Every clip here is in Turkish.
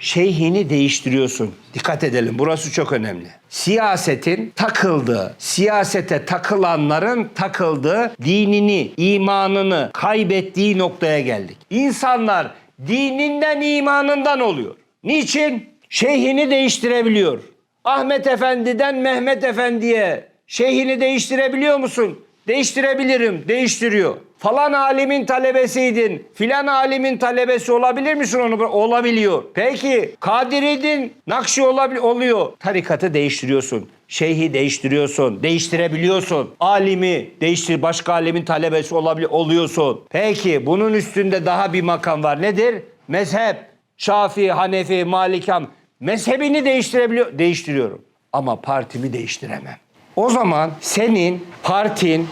şeyhini değiştiriyorsun. Dikkat edelim burası çok önemli. Siyasetin takıldığı, siyasete takılanların takıldığı dinini, imanını kaybettiği noktaya geldik. İnsanlar dininden, imanından oluyor. Niçin? Şeyhini değiştirebiliyor. Ahmet Efendi'den Mehmet Efendi'ye şeyhini değiştirebiliyor musun? Değiştirebilirim, değiştiriyor. Falan alimin talebesiydin, filan alimin talebesi olabilir misin onu? Olabiliyor. Peki Kadiri'din, Nakşi olabilir, oluyor. Tarikatı değiştiriyorsun. Şeyhi değiştiriyorsun, değiştirebiliyorsun. Alimi değiştir, başka alimin talebesi olabilir, oluyorsun. Peki bunun üstünde daha bir makam var. Nedir? Mezhep. Şafii, Hanefi, Malikam. Mezhebini değiştirebiliyor, değiştiriyorum. Ama partimi değiştiremem. O zaman senin partin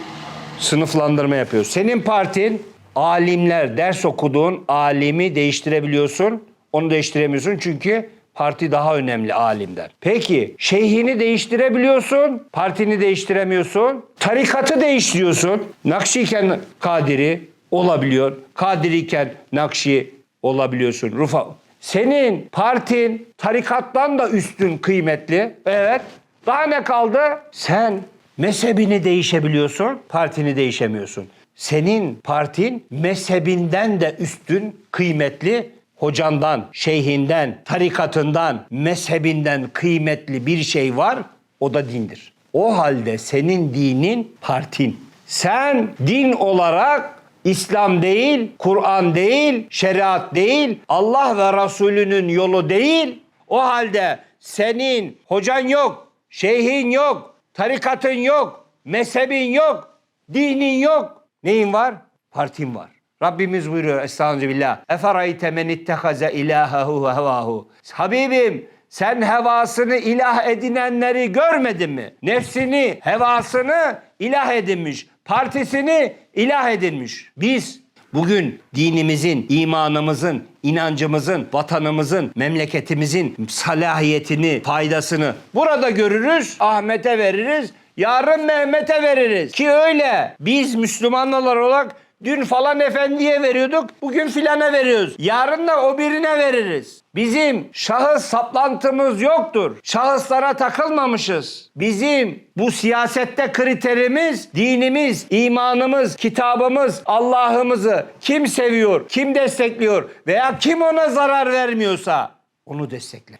sınıflandırma yapıyor. Senin partin alimler ders okuduğun alimi değiştirebiliyorsun. Onu değiştiremiyorsun çünkü parti daha önemli alimden. Peki şeyhini değiştirebiliyorsun, partini değiştiremiyorsun. Tarikatı değiştiriyorsun. Nakşiyken Kadiri olabiliyor. Kadiriyken Nakşi olabiliyorsun. Rufa. Senin partin tarikattan da üstün kıymetli. Evet. Daha ne kaldı? Sen mezhebini değişebiliyorsun, partini değişemiyorsun. Senin partin mezhebinden de üstün, kıymetli, hocandan, şeyhinden, tarikatından, mezhebinden kıymetli bir şey var, o da dindir. O halde senin dinin partin. Sen din olarak İslam değil, Kur'an değil, şeriat değil, Allah ve Resulünün yolu değil. O halde senin hocan yok, şeyhin yok, tarikatın yok, mezhebin yok, dinin yok. Neyin var? Partin var. Rabbimiz buyuruyor Estağfirullah. Eferayte men ittehaze ilahehu ve hevahu. Habibim sen hevasını ilah edinenleri görmedin mi? Nefsini, hevasını ilah edinmiş. Partisini ilah edinmiş. Biz bugün dinimizin, imanımızın, inancımızın, vatanımızın, memleketimizin salahiyetini, faydasını burada görürüz, Ahmet'e veririz, yarın Mehmet'e veririz. Ki öyle biz Müslümanlar olarak Dün falan efendiye veriyorduk, bugün filana veriyoruz. Yarın da o birine veririz. Bizim şahıs saplantımız yoktur. Şahıslara takılmamışız. Bizim bu siyasette kriterimiz dinimiz, imanımız, kitabımız, Allah'ımızı kim seviyor, kim destekliyor veya kim ona zarar vermiyorsa onu destekle.